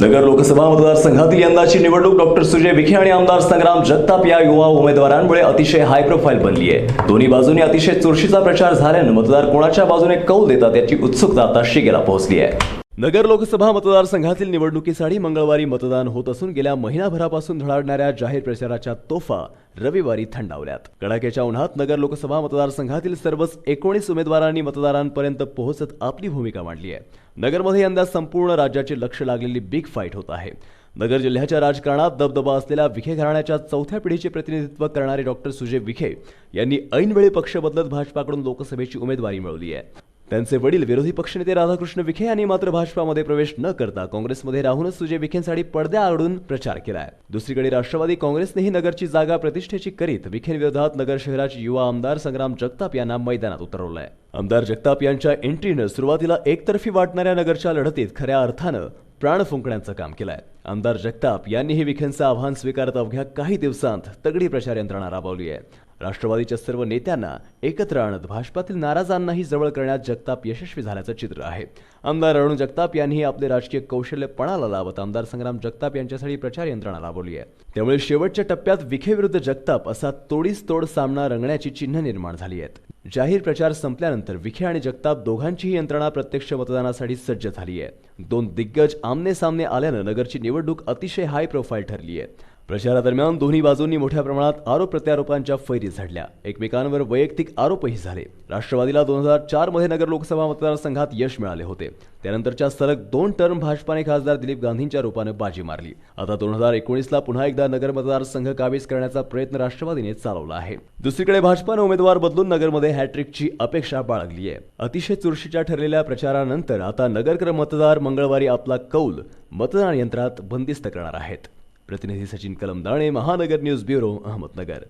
नगर लोकसभा मतदारसंघातील यंदाची निवडणूक डॉक्टर सुजय विखे आणि आमदार संग्राम जगताप या युवा उमेदवारांमुळे अतिशय हाय प्रोफाईल बनली आहे. दोन्ही बाजूने अतिशय चुरशीचा प्रचार झाल्यानं मतदार कोणाच्या बाजूने कौल देतात याची उत्सुकता आता शिगेला पोहोचली आहे. नगर लोकसभा मतदारसंघातील निवडणुकीसाठी मंगळवारी मतदान होत असून गेल्या महिनाभरापासून धडाडणाऱ्या जाहीर प्रचाराच्या तोफा रविवारी थंडावल्यात. कडाक्याच्या उन्हात नगर लोकसभा मतदारसंघातील सर्वच एकोणीस उमेदवारांनी मतदारांपर्यंत पोहोचत आपली भूमिका मांडली आहे. नगरमध्ये यंदा संपूर्ण राज्याचे लक्ष लागलेली बिग फाईट होत आहे. नगर जिल्ह्याच्या राजकारणात दबदबा असलेल्या विखे घराण्याच्या चौथ्या पिढीचे प्रतिनिधित्व करणारे डॉक्टर सुजय विखे यांनी ऐनवेळी पक्ष बदलत भाजपाकडून लोकसभेची उमेदवारी मिळवली आहे. त्यांचे वडील विरोधी पक्षनेते राधाकृष्ण विखे यांनी मात्र भाजपामध्ये प्रवेश न करता काँग्रेसमध्ये राहूनच सुजय विखेंसाठी पडद्या आडून प्रचार केलाय. दुसरीकडे राष्ट्रवादी काँग्रेसनेही नगरची जागा प्रतिष्ठेची करीत विखेंविरोधात नगर शहराचे युवा आमदार संग्राम जगताप यांना मैदानात उतरवलंय. आमदार जगताप यांच्या एंट्रीनं सुरुवातीला एकतर्फी वाटणाऱ्या नगरच्या लढतीत खऱ्या अर्थानं प्राण फुंकण्याचं काम केलंय. आमदार जगताप यांनीही विखेंचं आव्हान स्वीकारत अवघ्या काही दिवसांत तगडी प्रचार यंत्रणा राबवली आहे राष्ट्रवादीच्या सर्व नेत्यांना एकत्र आणत भाजपातील नाराजांनाही जवळ करण्यात जगताप यशस्वी झाल्याचं चित्र आहे. आमदार अरुण जगताप यांनीही आपले राजकीय कौशल्य पणाला लावत आमदार संग्राम जगताप यांच्यासाठी प्रचार यंत्रणा राबवली आहे. त्यामुळे शेवटच्या टप्प्यात विखेविरुद्ध जगताप असा तोडीस तोड सामना रंगण्याची चिन्ह निर्माण झाली आहेत. जाहीर प्रचार संपल्यानंतर विखे आणि जगताप दोघांचीही यंत्रणा प्रत्यक्ष मतदानासाठी सज्ज झाली आहे. दोन दिग्गज आमने सामने आल्यानं नगरची निवडणूक अतिशय हाय प्रोफाईल ठरली आहे. प्रचारादरम्यान दोन्ही बाजूंनी मोठ्या प्रमाणात आरोप प्रत्यारोपांच्या फैरी झडल्या. एकमेकांवर वैयक्तिक आरोपही झाले. राष्ट्रवादीला दोन हजार चारमध्ये नगर लोकसभा मतदारसंघात यश मिळाले होते. त्यानंतरच्या सलग दोन टर्म भाजपाने खासदार दिलीप गांधींच्या रूपानं बाजी मारली. आता दोन हजार एकोणीसला पुन्हा एकदा नगर मतदारसंघ काबीज करण्याचा प्रयत्न राष्ट्रवादीने चालवला आहे. दुसरीकडे भाजपानं उमेदवार बदलून नगरमध्ये हॅट्रिकची अपेक्षा बाळगली आहे. अतिशय चुरशीच्या ठरलेल्या प्रचारानंतर आता नगरकर मतदार मंगळवारी आपला कौल मतदान यंत्रात बंदिस्त करणार आहेत. प्रतिनिधी सचिन कलमदाणे महानगर न्यूज ब्युरो अहमदनगर.